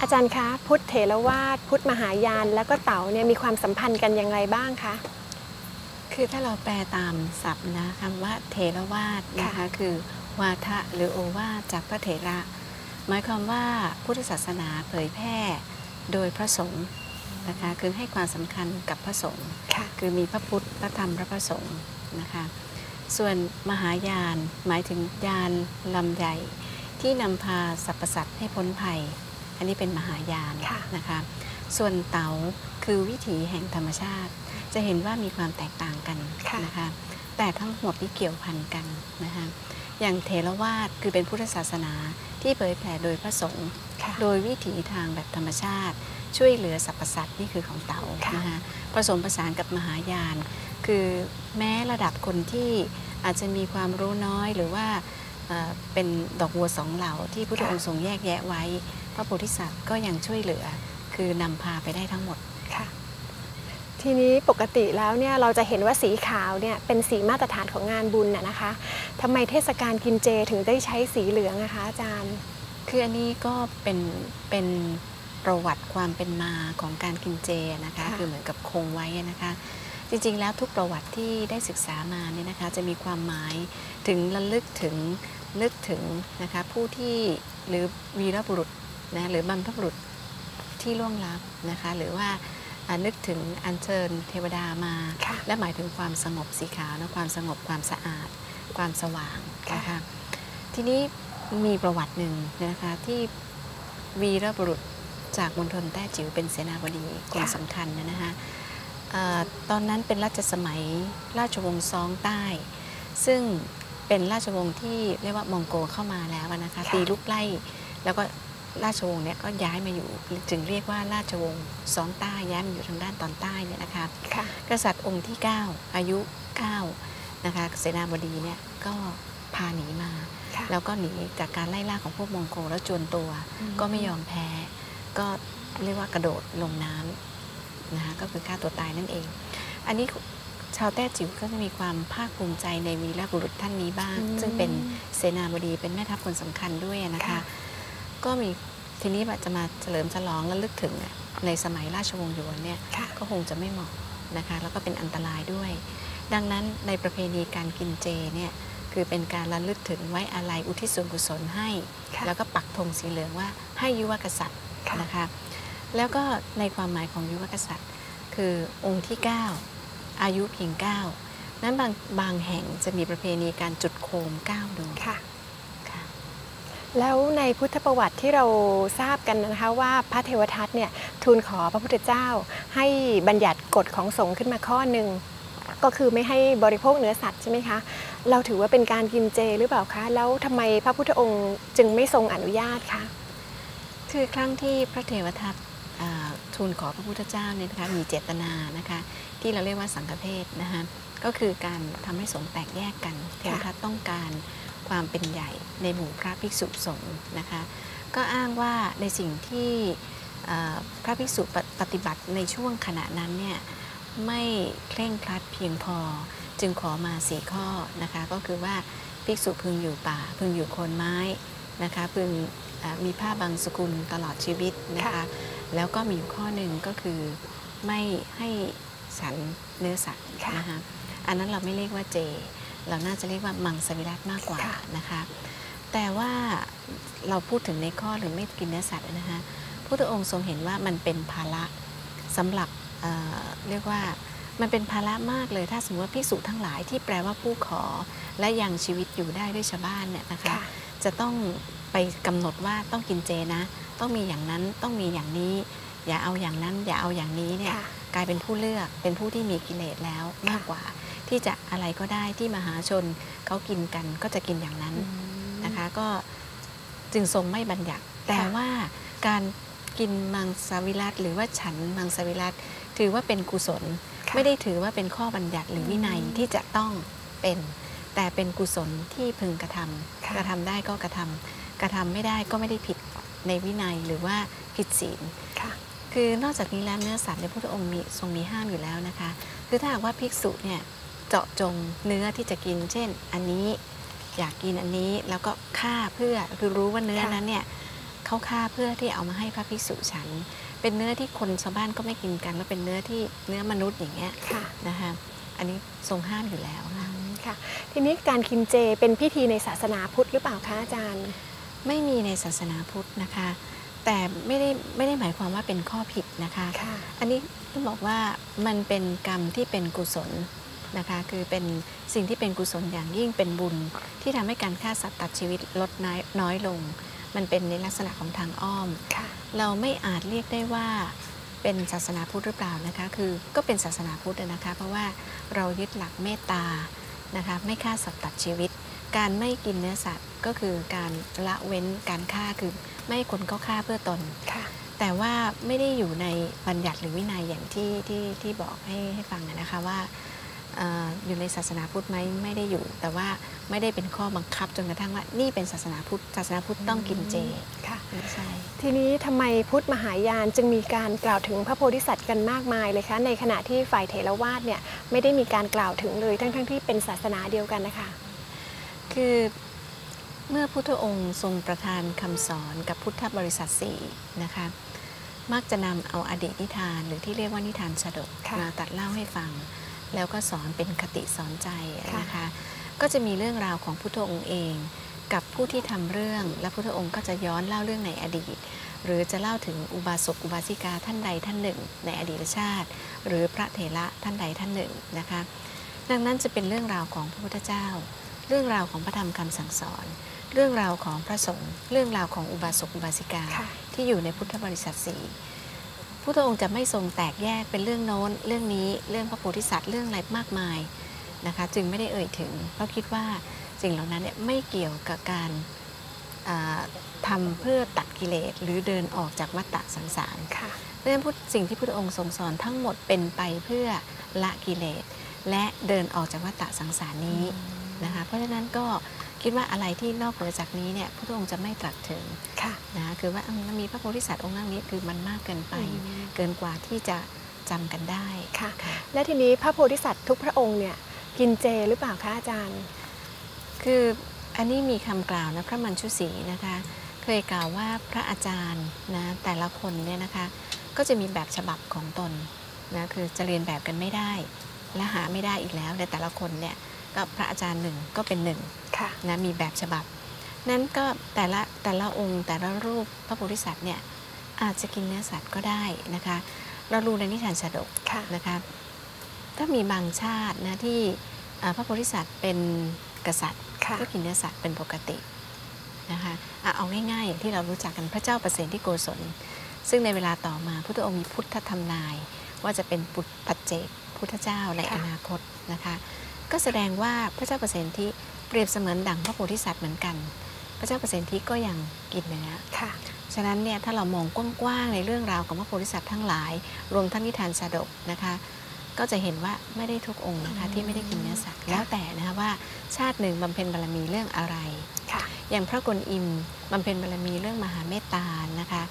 อาจารย์คะ พุทธเถรวาท พุทธมหายาน แล้วก็เต๋าเนี่ยมีความสัมพันธ์กันอย่างไรบ้างคะ คือถ้าเราแปลตามศัพท์นะคำว่าเถรวาทนะคะค่ะคือวาทะหรือโอวาทจากพระเถระ หมายความว่าพุทธศาสนาเผยแพร่โดยพระสงฆ์นะคะคือให้ความสำคัญกับพระสงฆ์ค่ะคือมีพระพุทธพระธรรมพระประสงฆ์นะคะส่วนมหายานหมายถึงยานลำใหญ่ที่นำพาสรรพสัตว์ให้พ้นภัย อันนี้เป็นมหายานค่ะนะคะส่วนเต๋าคือวิถีแห่งธรรมชาติ จะเห็นว่ามีความแตกต่างกันค่ะนะคะแต่ทั้งหมดที่เกี่ยวพันกันนะคะอย่างเทรวาสคือเป็นพุทธศาสนาที่เผยแผ่โดยพระสงฆ์ค่ะโดยวิถีทางแบบธรรมชาติ ช่วยเหลือสรรพสัตว์นี่คือของเต๋าค่ะนะคะผสมผสานกับมหายาน คือแม้ระดับคนที่อาจจะมีความรู้น้อยหรือว่าเอ่อเป็นดอกบัวสองเหล่าที่พุทธองค์ทรงแยกแยะไว้ พระโพธิสัตว์ก็ยังช่วยเหลือ คือนำพาไปได้ทั้งหมดค่ะทีนี้ปกติแล้วเนี่ยเราจะเห็นว่าสีขาวเนี่ยเป็นสีมาตรฐานของงานบุญน่ะนะคะทำไมเทศกาลกินเจถึงได้ใช้สีเหลืองนะคะอาจารย์ คืออันนี้ก็เป็นเป็นประวัติความเป็นมาของการกินเจนะคะค่ะคือเหมือนกับคงไว้นะคะ จริงๆแล้วทุกประวัติที่ได้ศึกษามาเนี่ยนะคะ จะมีความหมายถึงระลึกถึงนึกถึงนะคะผู้ที่หรือวีรบุรุษ นะหรือบรรพบุรุษที่ล่วงลับนะคะหรือว่าอ่านึกถึงอัญเชิญเทวดามาค่ะและหมายถึงความสงบสีขาวนะความสงบความสะอาด ความสว่างนะคะทีนี้มีประวัติหนึ่งนะคะที่วีรบุรุษจากมณฑลแต้จิ๋วเป็นเสนาบดีคนค่ะสำคัญนะนะคะเอ่อตอนนั้นเป็นราชสมัยราชวงศ์ซองใต้ ซึ่งเป็นราชวงศ์ที่เรียกว่ามองโกเข้ามาแล้วนะคะค่ะตีลุกไล่แล้วก็ ราชวงศ์เนี่ยก็ย้ายมาอยู่จึงเรียกว่าราชวงศ์ซองใต้ย้ายมาอยู่ทางด้านตอนใต้เนี่ยนะคะค่ะกษัตริย์องค์ที่ 9 อายุ 9 นะคะเสนาบดีเนี่ยก็พาหนีมาค่ะแล้วก็หนีจากการไล่ล่าของพวกมองโกแล้วจวนตัวอืมก็ไม่ยอมแพ้ ก็เรียกว่ากระโดดลงน้ำนะคะก็คือฆ่าตัวตายนั่นเอง อันนี้ชาวแต้จิ๋วก็จะมีความภาคภูมิใจในวีรบุรุษท่านนี้บ้างอืมซึ่งเป็นเสนาบดีเป็นแม่ทัพคนสำคัญด้วยนะคะค่ะ ก็มีทีนี้จะมาเฉลิมฉลองและลึกถึงอะในสมัยราชวงศ์หยวนเนี่ยค่ะก็คงจะไม่เหมาะนะคะแล้วก็เป็นอันตรายด้วย ดังนั้นในประเพณีการกินเจเนี่ยคือเป็นการระลึกถึงไว้อาลัยอุทิศส่วนกุศลให้ค่ะแล้วก็ปักธงสีเหลืองว่าให้ยุวกษัตริย์ค่ะนะคะแล้วก็ในความหมายของยุวกษัตริย์ คือองค์ที่ 9 อายุเพียง 9 นั้นบางบางแห่งจะมีประเพณีการจุดโคม 9 ดวงค่ะค่ะ แล้วในพุทธประวัติที่เราทราบกันนะคะว่าพระเทวทัตเนี่ยทูลขอพระพุทธเจ้า ให้บัญญัติกฎของสงฆ์ขึ้นมาข้อหนึ่งก็คือไม่ให้บริโภคเนื้อสัตว์ใช่ไหมคะเราถือว่าเป็นการกินเจหรือเปล่าคะ แล้วทำไมพระพุทธองค์จึงไม่ทรงอนุญาตคะคือครั้งที่พระเทวทัตทูลขอพระพุทธเจ้าเนี่ยนะคะมีเจตนานะคะที่เราเรียกว่าสังฆเพศนะคะก็คือการทำให้สงฆ์แตกแยกกันเทวทัตต้องการ ความเป็นใหญ่ในหมู่พระภิกษุสงฆ์นะคะ ก็อ้างว่าในสิ่งที่อ่าพระภิกษุปปฏิบัติในช่วงขณะนั้นเนี่ยไม่เคร่งครัดเพียงพอ จึงขอมาสี่ข้อนะคะก็คือว่าภิกษุพึงอยู่ป่า พึงอยู่โคนไม้นะคะพึงอ่ามีผ้าบางสกุลตลอดชีวิตนะคะค่ะแล้วก็มีอยู่ข้อหนึ่งก็คือไม่ให้สันเนื้อสัตว์ค่ะนะคะอันนั้นเราไม่เรียกว่าเจ เราน่าจะเรียกว่ามังสวิรัตมากกว่าค่ะนะคะ แต่ว่าเราพูดถึงในข้อหรือไม่กินเนื้อสัตว์นะคะพระองค์ทรงเห็นว่ามันเป็นภาระสำหรับเอ่อเรียกว่ามันเป็นภาระมากเลย ถ้าสมมติว่าภิกษุทั้งหลายที่แปลว่าผู้ขอ และยังชีวิตอยู่ได้ด้วยชาวบ้านเนี่ยนะคะค่ะจะต้องไปกำหนดว่าต้องกินเจนะ ต้องมีอย่างนั้นต้องมีอย่างนี้ อย่าเอาอย่างนั้น อย่าเอาอย่างนี้เนี่ยค่ะกลายเป็นผู้เลือกเป็นผู้ที่มีกิเลสแล้วมากกว่า ที่จะอะไรก็ได้ที่มหาชนเขากินกันก็จะกินอย่างนั้นนะคะก็จึงทรงไม่บัญญัติ แต่ว่าการกินมังสวิรัตหรือว่าฉันมังสวิรัตถือว่าเป็นกุศลค่ะไม่ได้ถือว่าเป็นข้อบัญญัติหรือวินัยอืมที่จะต้องเป็น แต่เป็นกุศลที่พึงกระทำค่ะกระทำได้ก็กระทำกระทำไม่ได้ก็ไม่ได้ผิดในวินัยหรือว่าผิดศีลค่ะคือนอกจากนี้แล้วเนื้อสัตว์ในยพระพุทธองค์มีทรงมีห้ามอยู่แล้วนะคะ คือถ้าหากว่าภิกษุเนี่ย เจาะจงเนื้อที่จะกิน เช่น อันนี้อยากกินอันนี้แล้วก็ฆ่าเพื่อคือรู้ว่าเนื้อค่ะนั้นเนี่ยเขาฆ่าเพื่อที่เอามาให้พระภิกษุฉัน เป็นเนื้อที่คนชาวบ้านก็ไม่กินกันแล้วเป็นเนื้อที่เนื้อมนุษย์อย่างเงี้ยค่ะนะคะอันนี้ทรงห้ามอยู่แล้วค่ะค่ะทีนี้การกินเจเป็นพิธีในศาสนาพุทธหรือเปล่าคะอาจารย์ ไม่มีในศาสนาพุทธนะคะ แต่ไม่ได้ไม่ได้หมายความว่าเป็นข้อผิดนะคะค่ะอันนี้ต้องบอกว่ามันเป็นกรรมที่เป็นกุศล นะคะคือเป็นสิ่งที่เป็นกุศลอย่างยิ่งเป็นบุญ ที่ทำให้การฆ่าสัตว์ตัดชีวิตลดน้อยน้อยลง มันเป็นในลักษณะของทางอ้อมค่ะเราไม่อาจเรียกได้ว่าเป็นศาสนาพุทธหรือเปล่านะคะคือก็เป็นศาสนาพุทธนะคะ เพราะว่าเรายึดหลักเมตตานะคะไม่ฆ่าสัตว์ตัดชีวิต การไม่กินเนื้อสัตว์ก็คือการละเว้นการฆ่าคือไม่ให้คนเขาฆ่าเพื่อตนค่ะแต่ว่าไม่ได้อยู่ในบัญญัติหรือวินัยอย่างที่ที่ที่บอกให้ให้ฟังอะนะคะว่าเอออยู่ในศาสนาพุทธไหมไม่ได้อยู่ แต่ว่าไม่ได้เป็นข้อบังคับจนกระทั่งว่านี่เป็นศาสนาพุทธศาสนาพุทธต้องกินเจค่ะไม่ใช่ทีนี้ทำไมพุทธมหายานจึงมีการกล่าวถึงพระโพธิสัตว์กันมากมายเลยคะในขณะที่ฝ่ายเถรวาทเนี่ยไม่ได้มีการกล่าวถึงเลยทั้งๆที่เป็นศาสนาเดียวกันนะคะ คือเมื่อพุทธองค์ทรงประทานคำสอนกับพุทธบริษัทสี่นะคะมักจะนำเอาอดีตนิทานหรือที่เรียกว่านิทานสดกค่ะมาตัดเล่าให้ฟัง แล้วก็สอนเป็นคติสอนใจค่ะนะคะก็จะมีเรื่องราวของพุทธองค์เอง กับผู้ที่ทำเรื่องและพุทธองค์ก็จะย้อนเล่าเรื่องในอดีต หรือจะเล่าถึงอุบาสกอุบาสิกาท่านใดท่านหนึ่ง ในอดีตชาติ หรือพระเถระท่านใดท่านหนึ่งนะคะดังนั้นจะเป็นเรื่องราวของพระพุทธเจ้า เรื่องราวของพระธรรมคำสั่งสอน เรื่องราวของพระสงฆ์เรื่องราวของอุบาสกอุบาสิกาค่ะที่อยู่ในพุทธบริษัทสี่ พุทธองค์จะไม่ทรงแตกแยกเป็นเรื่องโน้น เรื่องนี้เรื่องพระโพธิสัตว์เรื่องอะไรมากมายนะคะ จึงไม่ได้เอ่ยถึง เพราะคิดว่าสิ่งเหล่านั้นเนี่ยไม่เกี่ยวกับการอ่าทำเพื่อตัดกิเลสหรือเดินออกจากวัฏฏะสังสารค่ะเพราะฉะนั้นพุทธสิ่งที่พุทธองค์ทรงสอนทั้งหมดเป็นไปเพื่อละกิเลสและเดินออกจากวัฏฏะสังสารนี้นะคะ เพราะฉะนั้นก็ คิดว่าอะไรที่นอกเหนือจากนี้เนี่ยพระองค์จะไม่ตรัสถึงค่ะนะคะคือว่าอืมมันมีพระโพธิสัตว์องค์นั้นนี้คือมันมากเกินไป เกินกว่าที่จะจำกันได้ค่ะ และทีนี้พระโพธิสัตว์ทุกพระองค์เนี่ยกินเจหรือเปล่าคะอาจารย์ คืออันนี้มีคำกล่าวนะพระมัญชุศรีนะคะ เคยกล่าวว่าพระอาจารย์นะแต่ละคนเนี่ยนะคะ ก็จะมีแบบฉบับของตนนะคือจะเรียนแบบกันไม่ได้ และหาไม่ได้อีกแล้วในแต่ละคนเนี่ย ก็พระอาจารย์หนึ่งก็เป็นหนึ่งค่ะนะมีแบบฉบับ นั้นก็แต่ละแต่ละองค์แต่ละรูปพระโพธิสัตว์เนี่ยอาจจะกินเนื้อสัตว์ก็ได้นะคะ เรารู้ในนิทานชาดกค่ะนะคะถ้ามีบางชาตินะที่อ่าพระโพธิสัตว์เป็นกษัตริย์ค่ะก็กินเนื้อสัตว์เป็นปกตินะคะอะเอาง่ายๆอย่างที่เรารู้จักกันพระเจ้าประเสนที่โกศล ซึ่งในเวลาต่อมาพุทธองค์มีพุทธธรรมนาย ว่าจะเป็นปุตปัจเจกพุทธเจ้าในค่ะอนาคตนะคะ ก็แสดงว่าพระเจ้าประเสนที่เปรียบเสมือนดั่งพระโพธิสัตว์เหมือนกัน พระเจ้าประเสนที่ก็ยังกินเนื้อค่ะฉะนั้นเนี่ยถ้าเรามองกว้างๆในเรื่องราวของพระโพธิสัตว์ทั้งหลาย รวมทั้งนิทานชาดกนะคะก็จะเห็นว่าไม่ได้ทุกองค์นะคะที่ไม่ได้กินเนื้อสัตว์แล้วแต่นะคะว่าชาติหนึ่งบำเพ็ญบารมีเรื่องอะไรค่ะอย่างพระกวนอิมบำเพ็ญบารมีเรื่องมหาเมตตานะคะ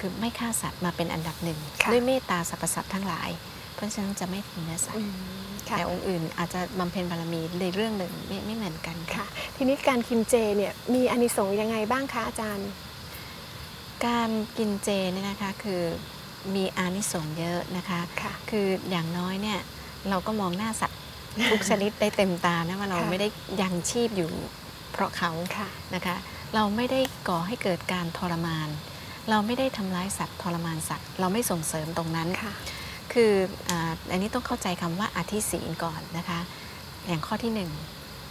คือไม่ฆ่าสัตว์มาเป็นอันดับหนึ่งค่ะด้วยเมตตาสรรพสัตว์ทั้งหลาย เพราะฉะนั้นจะไม่กินเนื้อสัตอืว์มค่ะ แต่องค์อื่นอาจจะบำเพ็ญบารมีในเรื่องหนึ่งไม่ไม่เหมือนกันค่ะค่ะ ทีนี้การกินเจเนี่ยมีอานิสงส์ยังไงบ้างคะอาจารย์ การกินเจเนี่ยนะคะคือมีอานิสงส์เยอะนะคะค่ะคืออย่างน้อยเนี่ยเราก็มองหน้าสัตว์ทุกชนิดได้เต็มตานะว่าเราค่ะไม่ได้ยังชีพอยู่เพราะเขาค่ะนะคะ เราไม่ได้ก่อให้เกิดการทรมาน เราไม่ได้ทำร้ายสัตว์ทรมานสัตว์ เราไม่ส่งเสริมตรงนั้น ค่ะคืออาอันนี้ต้องเข้าใจคำว่าอธิศีลก่อนนะคะ อย่างข้อที่หนึ่ง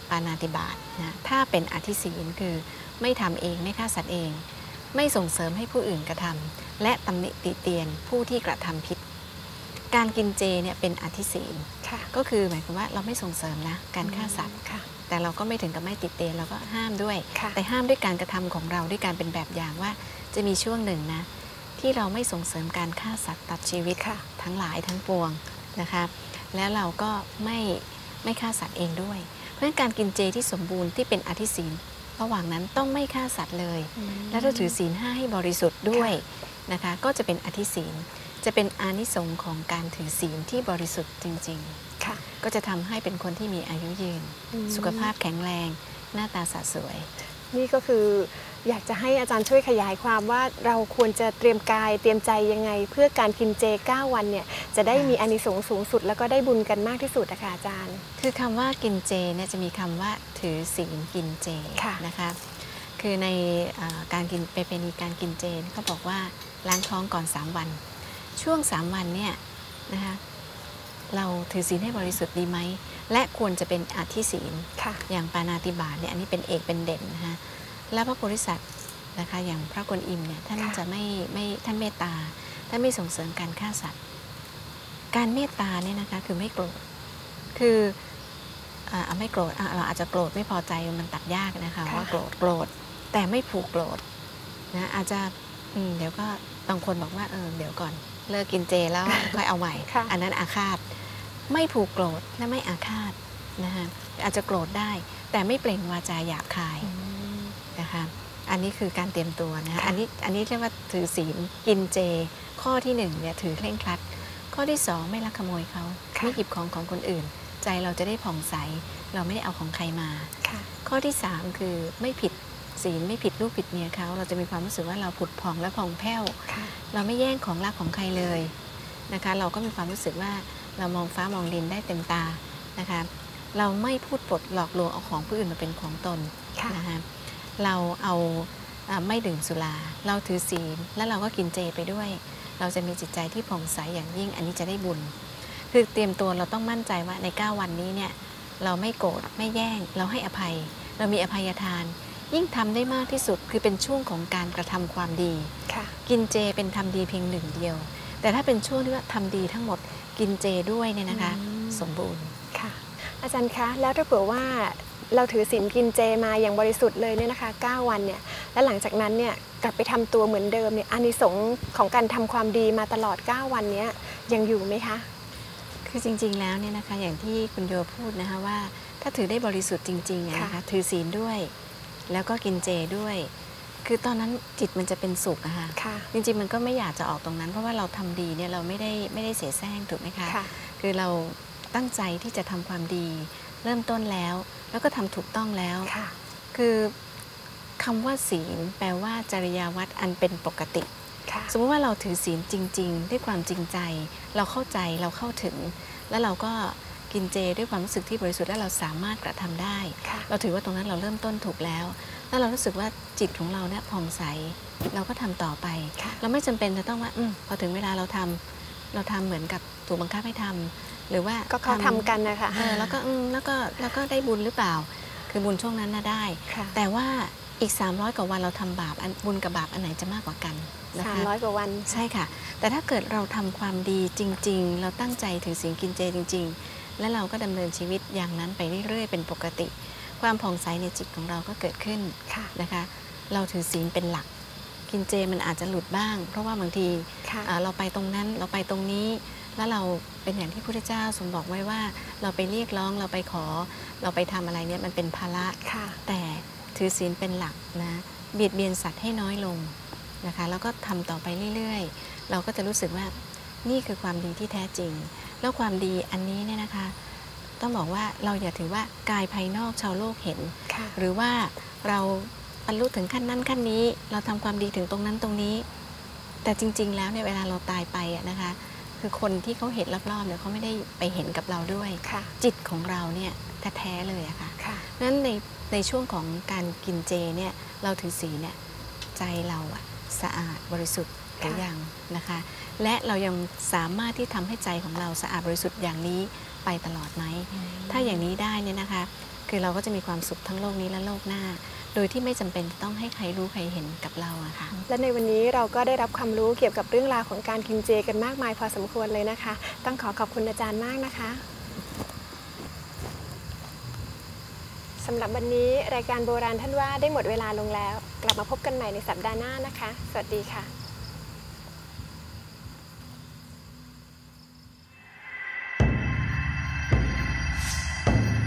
ปานาติบาตนะถ้าเป็นอธิศีลคือไม่ทำเองไม่ฆ่าสัตว์เอง ไม่ส่งเสริมให้ผู้อื่นกระทำและตำหนิติเตียนผู้ที่กระทำผิด การกินเจเนี่ยเป็นอธิศีลค่ะก็คือหมายความว่าเราไม่ส่งเสริมนะการฆ่าสัตว์ค่ะแต่เราก็ไม่ถึงกับไม่ติดเตียนเราก็ห้ามด้วยค่ะแต่ห้ามด้วยการกระทำของเราด้วยการเป็นแบบอย่างว่าจะมีช่วงหนึ่งนะ ที่เราไม่ส่งเสริมการฆ่าสัตว์ตัดชีวิตค่ะ ทั้งหลายทั้งปวงนะคะแล้วเราก็ไม่ไม่ฆ่าสัตว์เองด้วย เพราะฉะนั้นการกินเจที่สมบูรณ์ที่เป็นอธิศีลระหว่างนั้นต้องไม่ฆ่าสัตว์เลย และถ้าถือศีลห้าให้บริสุทธิ์ด้วยนะคะก็จะเป็นอธิศีลจะเป็นอานิสงส์ของการถือศีลที่บริสุทธิ์จริงค่ะๆก็จะทำให้เป็นคนที่มีอายุยืนอืมสุขภาพแข็งแรง หน้าตาสะสวย นี่ก็คือ อยากจะให้อาจารย์ช่วยขยายความว่าเราควรจะเตรียมกายเตรียมใจยังไง เพื่อการกินเจ 9 วันเนี่ยจะได้มีอานิสงส์สูงสุด แล้วก็ได้บุญกันมากที่สุดนะคะอาจารย์ คือคำว่ากินเจเนี่ยจะมีคำว่าถือศีลกินเจค่ะนะคะคือในเอ่อการกินไปเป็นการกินเจเนี่ยเขาบอกว่าล้างท้องก่อน 3 วัน ช่วง 3 วันเนี่ยนะคะเราถือศีลให้บริสุทธิ์ดีไหม และควรจะเป็นอธิศีลค่ะอย่างปานาติบาตเนี่ยอันนี้เป็นเอกเป็นเด่นนะคะ แล้วพระโพธิสัตว์นะคะอย่างพระกวนอิมเนี่ยท่านค่ะจะไม่ไม่ท่านเมตตาท่านไม่ส่งเสริมการฆ่าสัตว์ การเมตตาเนี่ยนะคะคือไม่โกรธคืออ่าไม่โกรธอะเราอาจจะโกรธไม่พอใจมันตัดยากนะคะค่ะว่าโกรธโกรธแต่ไม่ผูกโกรธนะอาจจะอืมเดี๋ยวก็บางคนบอกว่าเออเดี๋ยวก่อน เลิกกินเจแล้วค่อยเอาใหม่ค่ะอันนั้นอาฆาต ไม่ผูกโกรธและไม่อาฆาตนะคะอาจจะโกรธได้ แต่ไม่เปล่งวาจาหยาบคายอืม นะคะอันนี้คือการเตรียมตัวนะคะค่ะอันนี้อันนี้เรียกว่าถือศีลกินเจ ข้อที่หนึ่งเนี่ยถือเคร่งครัด ข้อที่สองไม่ลักขโมยเขาไม่หยิบของของคนอื่น ใจเราจะได้ผ่องใส เราไม่ได้เอาของใครมาค่ะข้อที่สามคือไม่ผิดศีลไม่ผิดลูกผิดเมียเขา เราจะมีความรู้สึกว่าเราผุดผ่องและผ่องแผ้วค่ะเราไม่แย่งของรักของใครเลยนะคะเราก็มีความรู้สึกว่าเรามองฟ้ามองดินได้เต็มตานะคะเราไม่พูดปดหลอกลวงเอาของผู้อื่นมาเป็นของตนค่ะนะคะ เราเอาอ่าไม่ดื่มสุรา เราถือศีลแล้วเราก็กินเจไปด้วย เราจะมีจิตใจที่ผ่องใสอย่างยิ่ง อันนี้จะได้บุญ คือเตรียมตัวเราต้องมั่นใจว่าใน 9 วันนี้เนี่ยเราไม่โกรธไม่แย่ง เราให้อภัย เรามีอภัยทาน ยิ่งทำได้มากที่สุดคือเป็นช่วงของการกระทำความดีค่ะกินเจเป็นทำดีเพียงหนึ่งเดียว แต่ถ้าเป็นช่วงที่ว่าทำดีทั้งหมดกินเจด้วยเนี่ยนะคะอืมสมบูรณ์ค่ะ อาจารย์คะแล้วถ้าเผื่อว่า เราถือศีลกินเจมาอย่างบริสุทธิ์เลยเนี่ยนะคะ 9 วันเนี่ย และหลังจากนั้นเนี่ยกลับไปทำตัวเหมือนเดิมเนี่ยอานิสงส์ของการทำความดีมาตลอด 9 วันเนี้ยยังอยู่ไหมคะ คือจริงๆแล้วเนี่ยนะคะอย่างที่คุณโยพูดนะคะว่า ถ้าถือได้บริสุทธิ์จริงๆอะนะคะค่ะถือศีลด้วย แล้วก็กินเจด้วย คือตอนนั้นจิตมันจะเป็นสุขอะค่ะค่ะจริงๆมันก็ไม่อยากจะออกตรงนั้น เพราะว่าเราทำดีเนี่ยเราไม่ได้ไม่ได้เสียแซงถูกไหมคะค่ะคือเราตั้งใจที่จะทำความดีเริ่มต้นแล้ว แล้วก็ทำถูกต้องแล้วค่ะคือคำว่าศีลแปลว่าจริยาวัดอันเป็นปกติค่ะสมมติว่าเราถือศีลจริง ๆ ด้วยความจริงใจ เราเข้าใจเราเข้าถึง แล้วเราก็กินเจด้วยความรู้สึกที่บริสุทธิ์และเราสามารถกระทำได้ค่ะเราถือว่าตรงนั้นเราเริ่มต้นถูกแล้วแล้วเรารู้สึกว่าจิตของเราเนี่ยผ่องใส เราก็ทำต่อไปค่ะเราไม่จำเป็นจะต้องว่าอมพอถึงเวลาเราทำเราทำเหมือนกับถูกบังคับให้ทำ หรือว่าก็เขาทำกันนะคะเออแล้วก็อืมแล้วก็แล้วก็ได้บุญหรือเปล่า คือบุญช่วงนั้นน่ะได้ค่ะแต่ว่าอีก 300 กว่าวันเราทำบาปอันบุญกับบาปอันไหนจะมากกว่ากันนะสามคะร้อยกว่าวันใช่ค่ะ แต่ถ้าเกิดเราทำความดีจริง ๆ เราตั้งใจถือศีลกินเจจริง ๆ และเราก็ดำเนินชีวิตอย่างนั้นไปเรื่อยๆ เป็นปกติ ความผ่องใสในจิตของเราก็เกิดขึ้นค่ะนะคะ เราถือศีลเป็นหลัก กินเจมันอาจจะหลุดบ้าง เพราะว่าบางทีค่ะอ่าเราไปตรงนั้นเราไปตรงนี้ แล้วเราเป็นอย่างที่พระพุทธเจ้าทรงบอกไว้ว่า เราไปเรียกร้องเราไปขอ เราไปทำอะไรเนี่ยมันเป็นภาระค่ะแต่ถือศีลเป็นหลักนะเบียดเบียนสัตว์ให้น้อยลงนะคะแล้วก็ทำต่อไปเรื่อยๆ เราก็จะรู้สึกว่านี่คือความดีที่แท้จริง แล้วความดีอันนี้เนี่ยนะคะ ต้องบอกว่าเราอย่าถือว่ากายภายนอกชาวโลกเห็นค่ะหรือว่าเราบรรลุถึงขั้นนั้นขั้นนี้ เราทำความดีถึงตรงนั้นตรงนี้ แต่จริง ๆ แล้วเนี่ยเวลาเราตายไปอะนะคะ คือคนที่เขาเห็นรอบๆเนี่ยเขาไม่ได้ไปเห็นกับเราด้วยค่ะจิตของเราเนี่ยแท้ๆเลยอะค่ะค่ะนั้นในในช่วงของการกินเจเนี่ยเราถือศีลเนี่ยใจเราอะสะอาดบริสุทธิ์หรือค่ะยังนะคะ และเรายังสามารถที่ทำให้ใจของเราสะอาดบริสุทธิ์อย่างนี้ไปตลอดไหม ถ้าอย่างนี้ได้เนี่ยนะคะ คือเราก็จะมีความสุขทั้งโลกนี้และโลกหน้า โดยที่ไม่จำเป็นต้องให้ใครรู้ใครเห็นกับเราอะค่ะ และในวันนี้เราก็ได้รับความรู้เกี่ยวกับเรื่องราวของการกินเจกันมากมายพอสมควรเลยนะคะ ต้องขอขอบคุณอาจารย์มากนะคะสำหรับวันนี้รายการโบราณท่านว่าได้หมดเวลาลงแล้ว กลับมาพบกันใหม่ในสัปดาห์หน้านะคะ สวัสดีค่ะ